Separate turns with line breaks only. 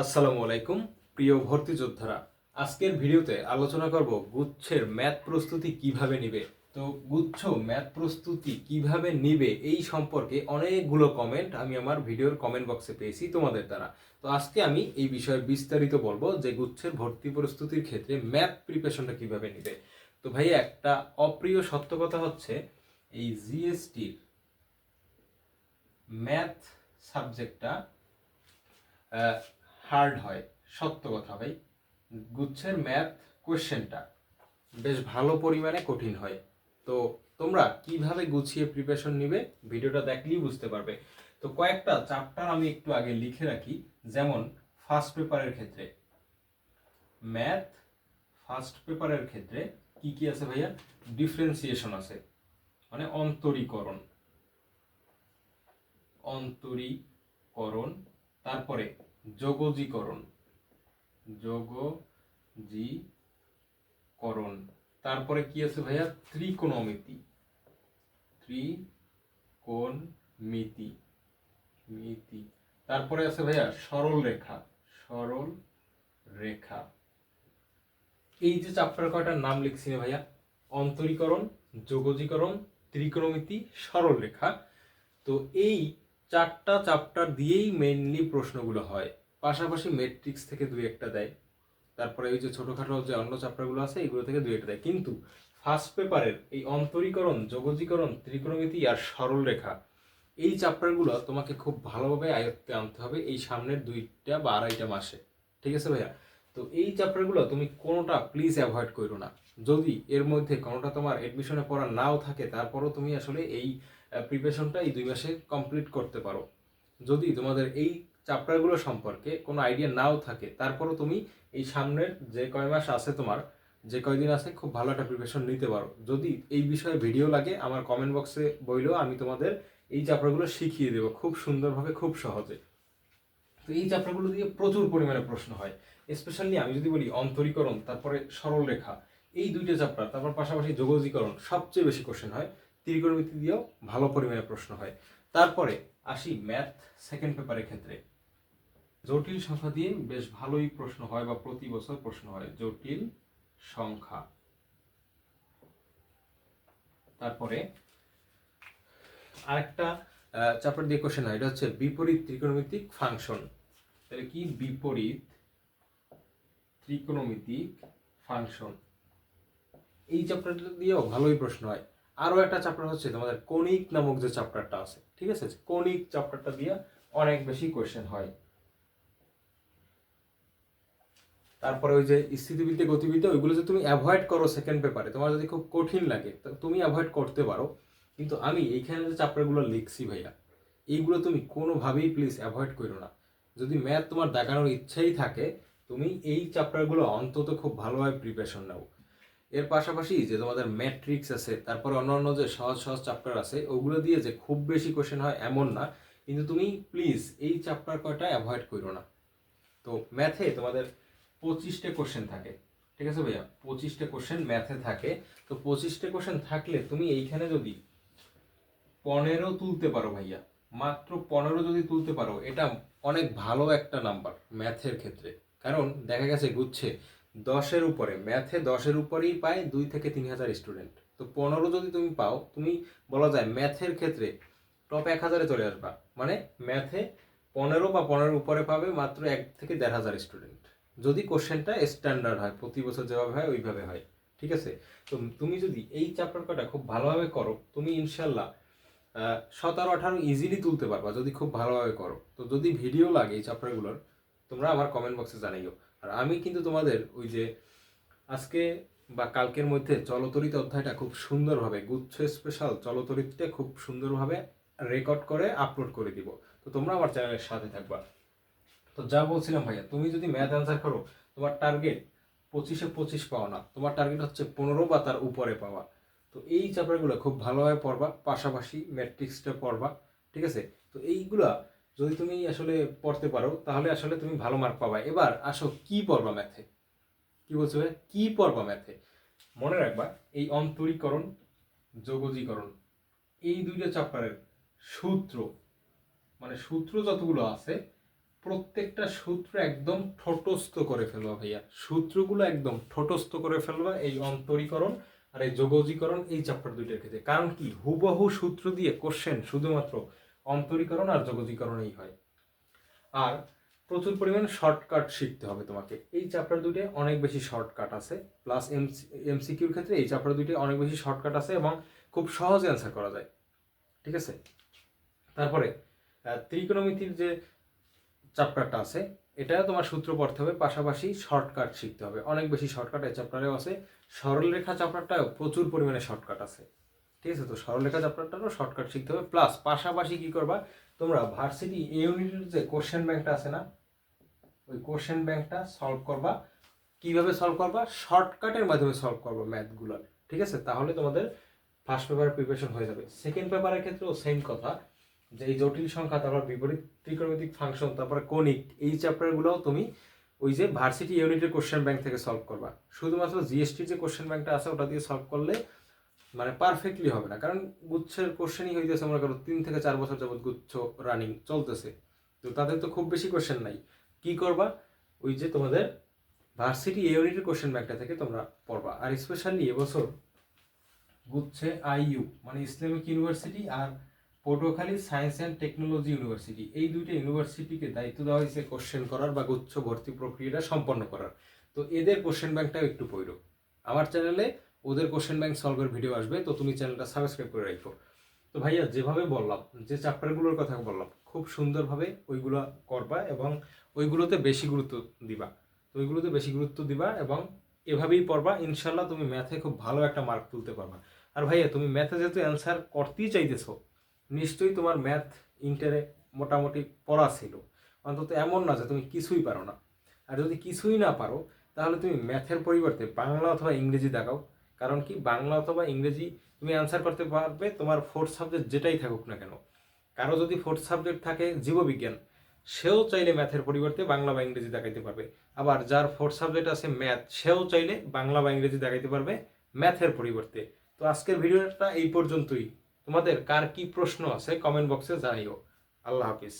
আসসালামু আলাইকুম, প্রিয় ভর্তি যোদ্ধারা। আজকের ভিডিওতে আলোচনা করব গুচ্ছের ম্যাথ প্রস্তুতি কীভাবে নিবে। তো গুচ্ছ ম্যাথ প্রস্তুতি কীভাবে নিবে এই সম্পর্কে অনেকগুলো কমেন্ট আমি আমার ভিডিওর কমেন্ট বক্সে পেয়েছি তোমাদের দ্বারা। তো আজকে আমি এই বিষয়ে বিস্তারিত বলব যে গুচ্ছের ভর্তি প্রস্তুতির ক্ষেত্রে ম্যাথ প্রিপারেশনটা কীভাবে নিবে। তো ভাই একটা অপ্রিয় সত্য কথা হচ্ছে, এই জিএসটির ম্যাথ সাবজেক্টটা হার্ড হয়, সত্য কথা ভাই। গুচ্ছের ম্যাথ কোশ্চেনটা বেশ ভালো পরিমাণে কঠিন হয়। তো তোমরা কীভাবে গুছিয়ে প্রিপারেশন নিবে ভিডিওটা দেখলেই বুঝতে পারবে। তো কয়েকটা চ্যাপ্টার আমি একটু আগে লিখে রাখি, যেমন ফার্স্ট পেপারের ক্ষেত্রে। ম্যাথ ফার্স্ট পেপারের ক্ষেত্রে কি কি আছে ভাইয়া? ডিফারেন্সিয়েশন আছে মানে অন্তরীকরণ। অন্তরীকরণ, তারপরে যোগজীকরণ। যোগজীকরণ। তারপরে কি আছে ভাইয়া? ত্রিকোণমিতি। ত্রিকোণমিতি। মিতি। তারপরে আছে ভাইয়া সরল রেখা। সরল রেখা। এই যে চাপ্টার কয়টার নাম লিখছি ভাইয়া? অন্তরীকরণ, যোগজীকরণ, ত্রিকোণমিতি, সরল রেখা। তো এই চারটা চ্যাপ্টার দিয়েই মেইনলি প্রশ্নগুলো হয়। পাশাপাশি মেট্রিক্স থেকে দুই একটা দেয়। তারপরে ওই যে ছোটোখাটো যে অন্য চ্যাপ্টারগুলো আছে, এগুলো থেকে দুই একটা দেয়। কিন্তু ফার্স্ট পেপারের এই অন্তরীকরণ যোগজীকরণ ত্রিকোণমিতি আর সরল রেখা, এই চ্যাপ্টারগুলো তোমাকে খুব ভালোভাবে আয়ত্তে আনতে হবে এই সামনের দুইটা বা আড়াইটা মাসে। ঠিক আছে ভাইয়া? তো এই চ্যাপ্টারগুলো তুমি কোনোটা প্লিজ অ্যাভয়েড করো না। যদি এর মধ্যে কোনোটা তোমার এডমিশনে পড়া নাও থাকে, তারপরও তুমি আসলে এই প্রিপারেশনটা এই দুই মাসে কমপ্লিট করতে পারো। যদি তোমাদের এই চ্যাপ্টারগুলো সম্পর্কে কোনো আইডিয়া নাও থাকে, তারপরও তুমি এই সামনের যে কয় মাস আছে তোমার, যে কয়দিন আছে খুব ভালো একটা প্রিপারেশন নিতে পারো। যদি এই বিষয়ে ভিডিও লাগে, আমার কমেন্ট বক্সে বইলেও আমি তোমাদের এই চ্যাপ্টারগুলো শিখিয়ে দেবো খুব সুন্দরভাবে, খুব সহজে। তো এই চ্যাপ্টারগুলো দিয়ে প্রচুর পরিমাণে প্রশ্ন হয়। স্পেশালি আমি যদি বলি অন্তরীকরণ, তারপরে সরল রেখা এই দুইটা চ্যাপ্টার তারপর পাশাপাশি যোগজীকরণ, সবচেয়ে বেশি কোশ্চেন হয় ত্রিকোণমিতি দিয়েও ভালো পরিমাণে প্রশ্ন হয়। তারপরে আসি ম্যাথ সেকেন্ড পেপারের ক্ষেত্রে। জটিল সংখ্যা দিয়ে বেশ ভালোই প্রশ্ন হয় বা প্রতি বছর প্রশ্ন হয়। জটিল সংখ্যা। তারপরে আরেকটা চ্যাপ্টার দিয়ে কোশ্চেন হয়। এটা হচ্ছে বিপরীত ত্রিকোণমিতিক ফাংশন তাহলে কি বিপরীত ত্রিকোণমিতিক ফাংশন এই চ্যাপ্টারটা দিয়েও ভালোই প্রশ্ন হয়। আরও একটা চ্যাপ্টার হচ্ছে তোমাদের কণিক নামক যে চ্যাপ্টারটা আছে, ঠিক আছে? কণিক চ্যাপ্টারটা দিয়ে অনেক বেশি কোয়েশ্চেন হয়। তারপরে ওই যে স্থিতিবিদ্যা, গতিবিদ্যা, ওইগুলো যে তুমি অ্যাভয়েড করো সেকেন্ড পেপারে তোমার যদি খুব কঠিন লাগে তুমি অ্যাভয়েড করতে পারো। কিন্তু আমি এইখানে যে চ্যাপ্টারগুলো লিখছি ভাইয়া, এইগুলো তুমি কোনোভাবেই প্লিজ অ্যাভয়েড করো না। যদি ম্যাথ তোমার দেখানোর ইচ্ছাই থাকে, তুমি এই চ্যাপ্টারগুলো অন্তত খুব ভালোভাবে প্রিপারেশন নাও। এর পাশাপাশি যে তোমাদের ম্যাট্রিক্স আছে, তারপর অন্যান্য যে সহজ সহজ চ্যাপ্টার আছে, ওগুলো দিয়ে যে খুব বেশি কোশ্চেন হয় এমন না, কিন্তু তুমি প্লিজ এই চ্যাপ্টার কয়টা অ্যাভয়েড করো না। তো ম্যাথে তোমাদের পঁচিশটা কোশ্চেন থাকে, ঠিক আছে ভাইয়া? পঁচিশটা কোশ্চেন ম্যাথে থাকে। তো পঁচিশটা কোশ্চেন থাকলে তুমি এইখানে যদি পনেরো তুলতে পারো ভাইয়া, মাত্র পনেরো যদি তুলতে পারো, এটা অনেক ভালো একটা নাম্বার ম্যাথের ক্ষেত্রে। কারণ দেখা গেছে, গুচ্ছে দশের উপরে, ম্যাথে দশের উপরেই পায় দুই থেকে তিন হাজার স্টুডেন্ট তো পনেরো যদি তুমি পাও, তুমি বলা যায় ম্যাথের ক্ষেত্রে টপ এক হাজারে চলে আসবা। মানে ম্যাথে পনেরো বা পনেরোর উপরে পাবে মাত্র এক থেকে দেড় হাজার স্টুডেন্ট যদি কোশ্চেনটা স্ট্যান্ডার্ড হয়, প্রতি বছর যেভাবে হয়, ওইভাবে হয়। ঠিক আছে? তো তুমি যদি এই চ্যাপ্টার কটা খুব ভালোভাবে করো, তুমি ইনশাল্লাহ সতেরো, আঠারো ইজিলি তুলতে পারবা, যদি খুব ভালোভাবে করো। তো যদি ভিডিও লাগে এই চ্যাপ্টারগুলোর তোমরা আমার কমেন্ট বক্সে জানাইও। আর আমি কিন্তু তোমাদের ওই যে আজকে বা কালকের মধ্যে চলতরিত অধ্যায়টা খুব সুন্দরভাবে, গুচ্ছ স্পেশাল চলতরিতটা খুব সুন্দরভাবে রেকর্ড করে আপলোড করে দিব। তো তোমরা আমার চ্যানেলের সাথে থাকবা। তো যা বলছিলাম ভাইয়া, তুমি যদি ম্যাথ অ্যান্সার করো, তোমার টার্গেট পঁচিশে পঁচিশ পাওয়া না, তোমার টার্গেট হচ্ছে পনেরো বা তার উপরে পাওয়া। তো এই চ্যাপ্টারগুলো খুব ভালোভাবে পড়বা, পাশাপাশি ম্যাট্রিক্সটা পড়বা, ঠিক আছে? তো এইগুলা যদি তুমি আসলে পড়তে পারো, তাহলে আসলে তুমি ভালো মার্ক পাবা। এবার আসো, কি পড়বা ম্যাথে কি বলছো কি পড়বা ম্যাথে মনে রাখবা, এই অন্তরীকরণ, যোগজীকরণ, এই দুইটা চ্যাপ্টারের সূত্র মানে সূত্র যতগুলো আছে, প্রত্যেকটা সূত্র একদম ঠোঁটস্থ করে ফেলবা ভাইয়া। সূত্রগুলো একদম ঠোঁটস্থ করে ফেলবা, এই অন্তরীকরণ আর এই যোগজীকরণ, এই চ্যাপ্টার দুইটার ক্ষেত্রে। কারণ কি? হুবহু সূত্র দিয়ে কোশ্চেন শুধুমাত্র অন্তরীকরণ আর যোগজীকরণেই হয়। আর প্রচুর পরিমাণ শর্টকাট শিখতে হবে তোমাকে। এই চ্যাপ্টার দুইটায় অনেক বেশি শর্টকাট আছে। প্লাস এমসিকিউর ক্ষেত্রে এই চ্যাপ্টার দুইটায় অনেক বেশি শর্টকাট আছে এবং খুব সহজে অ্যান্সার করা যায়। ঠিক আছে? তারপরে ত্রিকোণমিতির যে চ্যাপ্টারটা আছে, এটা তোমার সূত্র পড়তে হবে, পাশাপাশি শর্টকাট শিখতে হবে। অনেক বেশি শর্টকাট এই চ্যাপ্টারেও আছে। সরলরেখা চ্যাপ্টারটাও প্রচুর পরিমাণে শর্টকাট আছে। ঠিক আছে, তো সরলরেখা চ্যাপ্টারটারও শর্টকাট শিখতে হবে। প্লাস পাশাপাশি কি করবা? তোমরা ভার্সিটি ইউনিটের যে কোশ্চেন ব্যাংকটা আছে না, ওই কোশ্চেন ব্যাংকটা সলভ করবা। কীভাবে সলভ করবা? শর্টকাটের মাধ্যমে সলভ করবা ম্যাথগুলো ঠিক আছে? তাহলে তোমাদের ফার্স্ট পেপার প্রিপারেশন হয়ে যাবে। সেকেন্ড পেপারের ক্ষেত্রেও সেম কথা, যে এই জটিল সংখ্যা, তারপর বিপরীত ত্রিকোণমিতিক ফাংশন তারপরে কোনিক এই চ্যাপ্টারগুলোও তুমি ওই যে ভার্সিটি ইউনিটের কোশ্চেন ব্যাংক থেকে সলভ করবা। শুধুমাত্র জিএসটির যে কোশ্চেন ব্যাংকটা আছে, ওটা দিয়ে সলভ করলে মানে পারফেক্টলি হবে না। কারণ গুচ্ছের কোশ্চেনই হইতেছে, মনে করো, তিন থেকে চার বছর যাবত গুচ্ছ রানিং চলতেছে। তো তাদের তো খুব বেশি কোশ্চেন নাই। কি করবা? ওই যে তোমাদের ভার্সিটি ইউনিটের কোশ্চেন ব্যাংকটা থেকে তোমরা পড়বা। আর স্পেশালি এবছর গুচ্ছে আইইউ মানে Islamic university R Patuakhali science and technology university এই দুইটা ইউনিভার্সিটিকে দায়িত্ব দেওয়া হয়েছে কোশ্চেন করার বা গুচ্ছ ভর্তি প্রক্রিয়াটা সম্পন্ন করার। তো এদের কোশ্চেন ব্যাংকটাও একটু পড়ো। আমার চ্যানেলে ওদের কোশ্চেন ব্যাংক সলভের ভিডিও আসবে, তো তুমি চ্যানেলটা সাবস্ক্রাইব করে রাখো। তো ভাইয়া, যেভাবে বললাম, যে চ্যাপ্টারগুলোর কথা বললাম, খুব সুন্দরভাবে ওইগুলো করবা এবং ওইগুলোতে বেশি গুরুত্ব দিবা। তো ওইগুলোতে বেশি গুরুত্ব দিবা এবং এভাবেই পড়বা ইনশাল্লাহ তুমি ম্যাথে খুব ভালো একটা মার্ক তুলতে পারবা। আর ভাইয়া, তুমি ম্যাথে যেহেতু অ্যান্সার করতেই চাইতেছো, নিশ্চয়ই তোমার ম্যাথ ইন্টারে মোটামুটি পড়া ছিল। অন্তত এমন না যে তুমি কিছুই পারো না। আর যদি কিছুই না পারো, তাহলে তুমি ম্যাথের পরিবর্তে বাংলা অথবা ইংরেজি দেখাও। কারণ কি, বাংলা অথবা ইংরেজি তুমি অ্যান্সার করতে পারবে, তোমার ফোর্থ সাবজেক্ট যেটাই থাকুক না কেন। কারও যদি ফোর্থ সাবজেক্ট থাকে জীববিজ্ঞান, সেও চাইলে ম্যাথের পরিবর্তে বাংলা বা ইংরেজি দেখাইতে পারবে। আবার যার ফোর্থ সাবজেক্ট আছে ম্যাথ সেও চাইলে বাংলা বা ইংরেজি দেখাইতে পারবে ম্যাথের পরিবর্তে। তো আজকের ভিডিওটা এই পর্যন্তই। তোমাদের কার কি প্রশ্ন আছে কমেন্ট বক্সে জানিও। আল্লাহ হাফিজ।